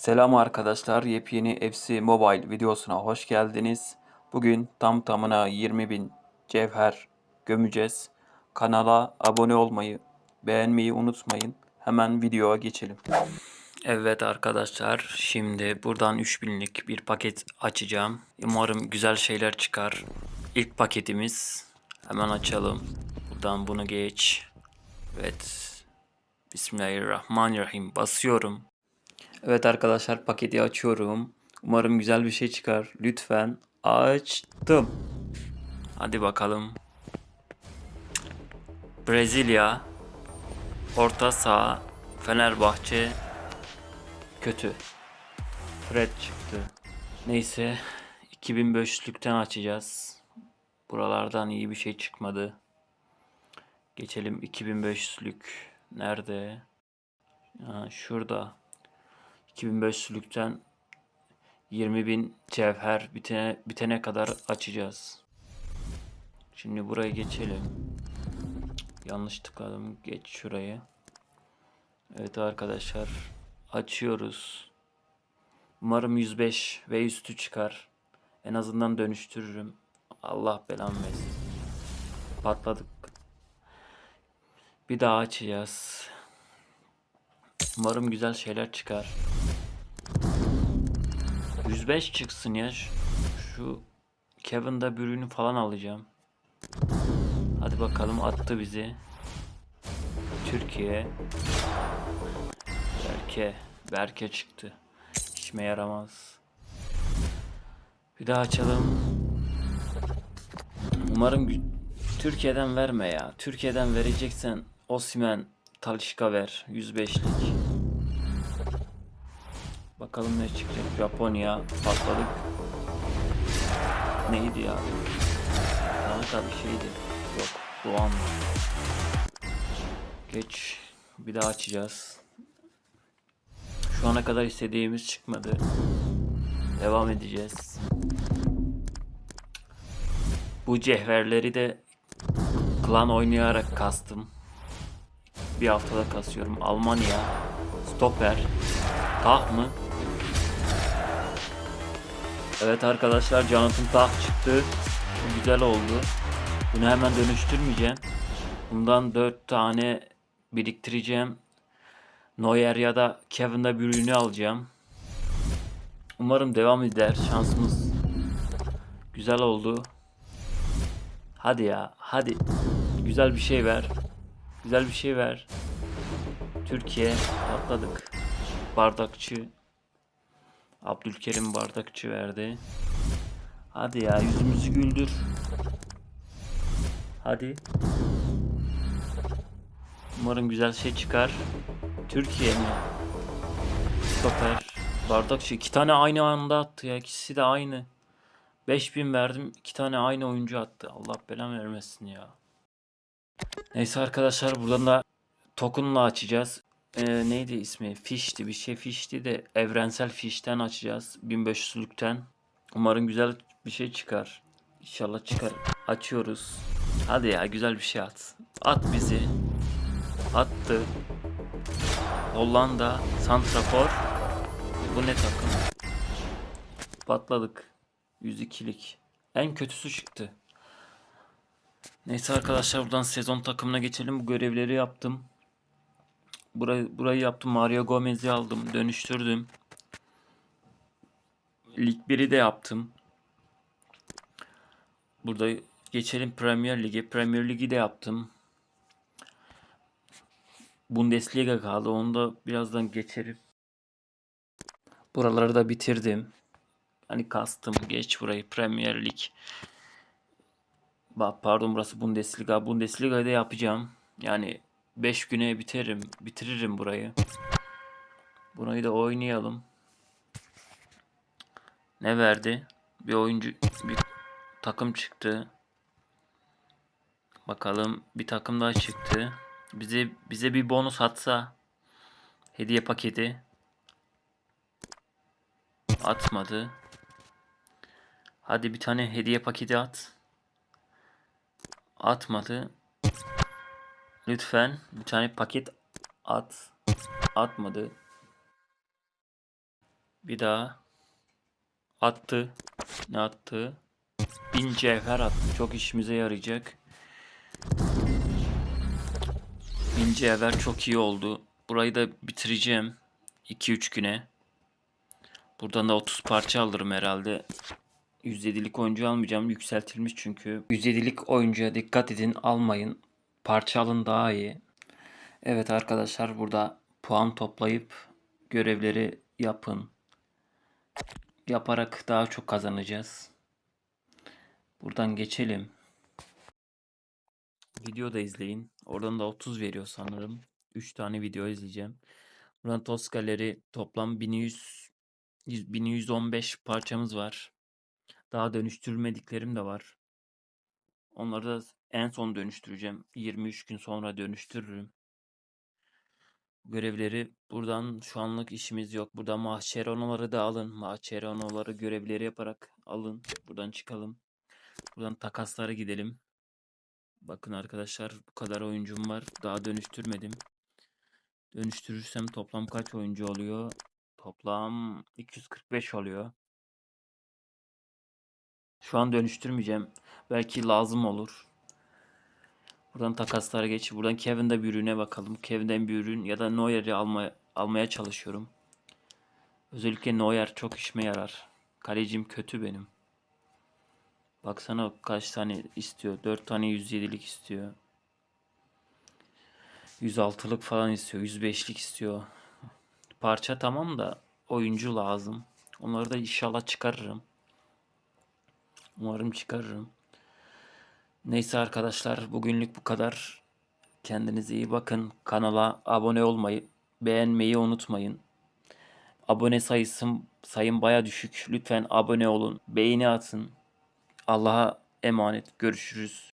Selam arkadaşlar, yepyeni FC Mobile videosuna hoş geldiniz. Bugün tam tamına 20.000 cevher gömeceğiz. Kanala abone olmayı, beğenmeyi unutmayın. Hemen videoya geçelim. Evet arkadaşlar, şimdi buradan 3000'lik bir paket açacağım. Umarım güzel şeyler çıkar. İlk paketimiz. Hemen açalım. Buradan bunu geç. Evet. Bismillahirrahmanirrahim. Basıyorum. Evet arkadaşlar paketi açıyorum. Umarım güzel bir şey çıkar. Lütfen açtım. Hadi bakalım. Brezilya. Orta saha. Fenerbahçe. Kötü. Fred çıktı. Neyse. 2500'lükten açacağız. Buralardan iyi bir şey çıkmadı. Geçelim 2500'lük. Nerede? Ha, şurada. 2500'lükten 20.000 cevher bitene, bitene kadar açacağız. Şimdi buraya geçelim. Yanlış tıkladım. Geç şurayı. Evet arkadaşlar. Açıyoruz. Umarım 105 ve üstü çıkar. En azından dönüştürürüm. Allah belamı versin. Patladık. Bir daha açacağız. Umarım güzel şeyler çıkar. 105 çıksın ya. Şu, şu Kevin De Bruyne'ü falan alacağım. Hadi bakalım attı bizi. Türkiye. Berke. Berke çıktı. İşime yaramaz. Bir daha açalım. Umarım Türkiye'den verme ya. Türkiye'den vereceksen Osimen Talişka ver. 105'lik. Bakalım ne çıkacak. Japonya patladık. Neydi ya? Kanka bir şeydi. Yok. Doğan. Geç. Bir daha açacağız. Şu ana kadar istediğimiz çıkmadı. Devam edeceğiz. Bu cevherleri de klan oynayarak kastım. Bir haftada kasıyorum. Almanya. Stoper. Tah mı? Evet arkadaşlar Jonathan Tah çıktı. Bu güzel oldu. Bunu hemen dönüştürmeyeceğim. Bundan 4 tane biriktireceğim. Neuer ya da Kevin De Bruyne'i alacağım. Umarım devam eder. Şansımız güzel oldu. Hadi ya, hadi. Güzel bir şey ver. Güzel bir şey ver. Türkiye patladık. Bardakçı Abdülkerim bardakçı verdi. Hadi ya yüzümüzü güldür. Hadi. Umarım güzel şey çıkar. Türkiye mi? Stoper. Bardakçı. iki tane aynı anda attı ya. İkisi de aynı. 5000 verdim. iki tane aynı oyuncu attı. Allah belamı vermesin ya. Neyse arkadaşlar buradan da token'la açacağız. Ee, neydi ismi? Fish'ti. Bir şey Fish'ti de evrensel Fish'ten açacağız. 1500'lükten. Umarım güzel bir şey çıkar. İnşallah çıkar. Açıyoruz. Hadi ya güzel bir şey at. At bizi. Attı. Hollanda. Santrafor. Bu ne takım? Patladık. 102'lik. En kötüsü çıktı. Neyse arkadaşlar buradan sezon takımına geçelim. Bu görevleri yaptım. Burayı, burayı yaptım. Mario Gomez'i aldım. Dönüştürdüm. Lig 1'i de yaptım. Burada geçelim Premier Lig'e. Premier Lig'i de yaptım. Bundesliga kaldı. Onu da birazdan geçerim. Buraları da bitirdim. Hani kastım. Geç burayı. Premier Lig. Pardon burası Bundesliga. Bundesliga'yı da yapacağım. Yani 5 güne biterim. Bitiririm burayı. Burayı da oynayalım. Ne verdi? Bir oyuncu bir takım çıktı. Bakalım bir takım daha çıktı. Bize bize bir bonus atsa hediye paketi atmadı. Hadi bir tane hediye paketi at. Atmadı. Lütfen bir tane paket at. Atmadı. Bir daha. Attı. Ne attı? Bin cevher attı. Çok işimize yarayacak. Bin cevher çok iyi oldu. Burayı da bitireceğim. 2-3 güne. Buradan da 30 parça alırım herhalde. 107'lik oyuncu almayacağım. Yükseltilmiş çünkü. 107'lik oyuncuya dikkat edin. Almayın. Parça alın daha iyi. Evet arkadaşlar burada puan toplayıp görevleri yapın. Yaparak daha çok kazanacağız. Buradan geçelim. Video da izleyin. Oradan da 30 veriyor sanırım. 3 tane video izleyeceğim. Buradan Toz Galeri toplam 1100 100 1115 parçamız var. Daha dönüştürmediklerim de var. Onları da en son dönüştüreceğim. 23 gün sonra dönüştürürüm. Görevleri buradan şu anlık işimiz yok. Buradan mahşeronoları da alın. Mahşeronoları görevleri yaparak alın. Buradan çıkalım. Buradan takaslara gidelim. Bakın arkadaşlar bu kadar oyuncum var. Daha dönüştürmedim. Dönüştürürsem toplam kaç oyuncu oluyor? Toplam 245 oluyor. Şu an dönüştürmeyeceğim. Belki lazım olur. Buradan takaslara geç. Buradan Kevin'de bir ürüne bakalım. Kevin'den bir ürün ya da Neuer'i alma, almaya çalışıyorum. Özellikle Neuer çok işime yarar. Kalecim kötü benim. Baksana kaç tane istiyor. 4 tane 107'lik istiyor. 106'lık falan istiyor. 105'lik istiyor. Parça tamam da oyuncu lazım. Onları da inşallah çıkarırım. Umarım çıkarırım. Neyse arkadaşlar bugünlük bu kadar. Kendinize iyi bakın. Kanala abone olmayı, beğenmeyi unutmayın. Abone sayısı sayım baya düşük. Lütfen abone olun. Beğeni atın. Allah'a emanet. Görüşürüz.